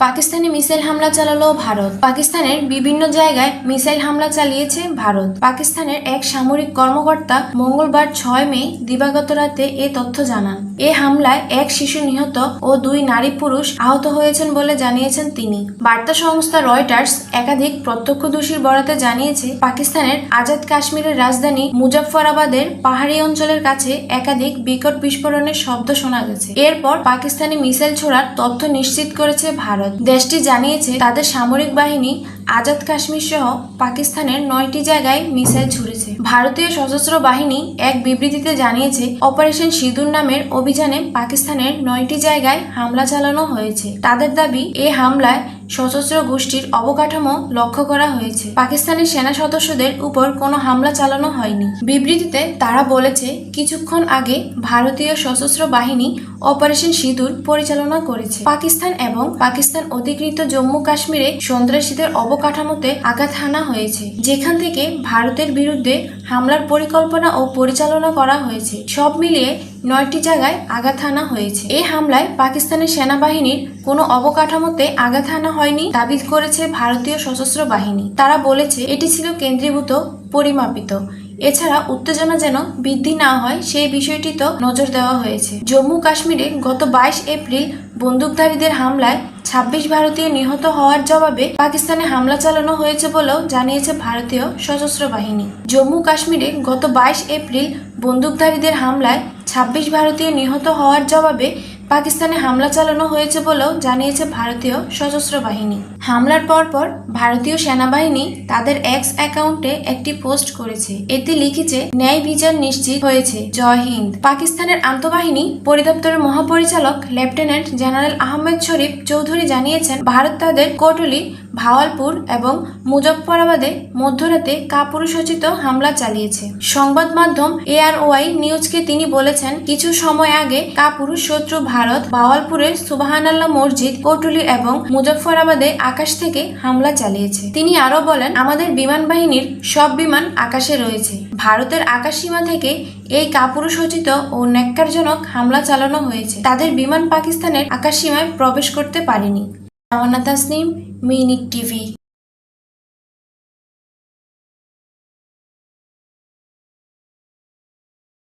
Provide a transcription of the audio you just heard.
পাকিস্তানে মিসাইল হামলা চালালো ভারত। পাকিস্তানের বিভিন্ন জায়গায় মিসাইল হামলা চালিয়েছে ভারত। পাকিস্তানের এক সামরিক কর্মকর্তা মঙ্গলবার ছয় মে দিবাগত রাতে এ তথ্য জানান। এ হামলায় এক শিশু নিহত ও দুই নারী পুরুষ আহত হয়েছেন বলে জানিয়েছেন তিনি। বার্তা সংস্থা রয়টার্স একাধিক প্রত্যক্ষদর্শীর বরাতে জানিয়েছে, পাকিস্তানের আজাদ কাশ্মীরের রাজধানী মুজাফফরাবাদের পাহাড়ি অঞ্চলের কাছে একাধিক বিকট বিস্ফোরণের শব্দ শোনা গেছে। এরপর পাকিস্তানি মিসাইল ছোড়ার তথ্য নিশ্চিত করেছে ভারত। দেশটি জানিয়েছে, তাদের সামরিক বাহিনী আজাদ কাশ্মীর সহ পাকিস্তানের নয়টি জায়গায় মিসাইল ছুড়েছে। ভারতীয় সশস্ত্র বাহিনী এক বিবৃতিতে জানিয়েছে, অপারেশন সিঁদুর নামের অভিযানে পাকিস্তানের নয়টি জায়গায় হামলা চালানো হয়েছে। তাদের দাবি এ হামলায় সশস্ত্র গোষ্ঠীর অবকাঠামো লক্ষ্য করা হয়েছে। পাকিস্তানি সেনা সদস্যদের উপর কোনো হামলা চালানো হয়নি। বিবৃতিতে তারা বলেছে, কিছুক্ষণ আগে ভারতীয় সশস্ত্র বাহিনী অপারেশন সিঁদুর পরিচালনা করেছে। পাকিস্তান এবং পাকিস্তান অধিকৃত জম্মু কাশ্মীরে সন্ত্রাসীদের অবকাঠামোতে আঘাত হানা হয়েছে, যেখান থেকে ভারতের বিরুদ্ধে হামলার পরিকল্পনা ও পরিচালনা করা হয়েছে। সব মিলিয়ে নয়টি জায়গায় আঘাত হানা হয়েছে। এই হামলায় পাকিস্তানের সেনাবাহিনীর কোনো অবকাঠামোতে আঘাত হানা হয়নি, দাবি করেছে ভারতীয় সশস্ত্র বাহিনী। তারা বলেছে, এটি ছিল কেন্দ্রীভূত, পরিমাপিত। এছাড়া উত্তেজনা যেন বৃদ্ধি না হয়, সেই বিষয়টি তো নজর দেওয়া হয়েছে। জম্মু কাশ্মীরে গত বাইশ এপ্রিল বন্দুকধারীদের হামলায় ছাব্বিশ ভারতীয় নিহত হওয়ার জবাবে পাকিস্তানে হামলা চালানো হয়েছে বলেও জানিয়েছে ভারতীয় সশস্ত্র বাহিনী। জম্মু কাশ্মীরে গত বাইশ এপ্রিল বন্দুকধারীদের হামলায় ছাব্বিশ ভারতীয় নিহত হওয়ার জবাবে পাকিস্তানে হামলা চালানো হয়েছে বলেও জানিয়েছে ভারতীয় সশস্ত্র বাহিনী। হামলার পরপর ভারতীয় সেনাবাহিনী তাদের এক্স অ্যাকাউন্টে একটি পোস্ট করেছে। এতে লিখেছে, ন্যায় বিচার নিশ্চিত হয়েছে। জয় হিন্দ। পাকিস্তানের আন্তঃবাহিনী পরিদপ্তরের মহাপরিচালক লেফটেন্যান্ট জেনারেল আহমেদ শরীফ চৌধুরী জানিয়েছেন, ভারত তাদের কোটলি ভাওয়ালপুর এবং মুজফ্ফরাবাদে মধ্যরাতে কাপুরুষোচিত হামলা চালিয়েছে। সংবাদ মাধ্যম এআরওয়াই নিউজকে তিনি বলেছেন, কিছু সময় আগে কাপুরুষ শত্রু ভারত ভাওয়ালপুরের সুবাহানাল্লাহ মসজিদ, কোটুলি এবং মুজফ্ফরাবাদে আকাশ থেকে হামলা চালিয়েছে। তিনি আরও বলেন, আমাদের বিমান বাহিনীর সব বিমান আকাশে রয়েছে। ভারতের আকাশ সীমা থেকে এই কাপুরুষোচিত ও ন্যাক্কারজনক হামলা চালানো হয়েছে। তাদের বিমান পাকিস্তানের আকাশ সীমায় প্রবেশ করতে পারেনি। अवनता स्नेम मीनिक टीवी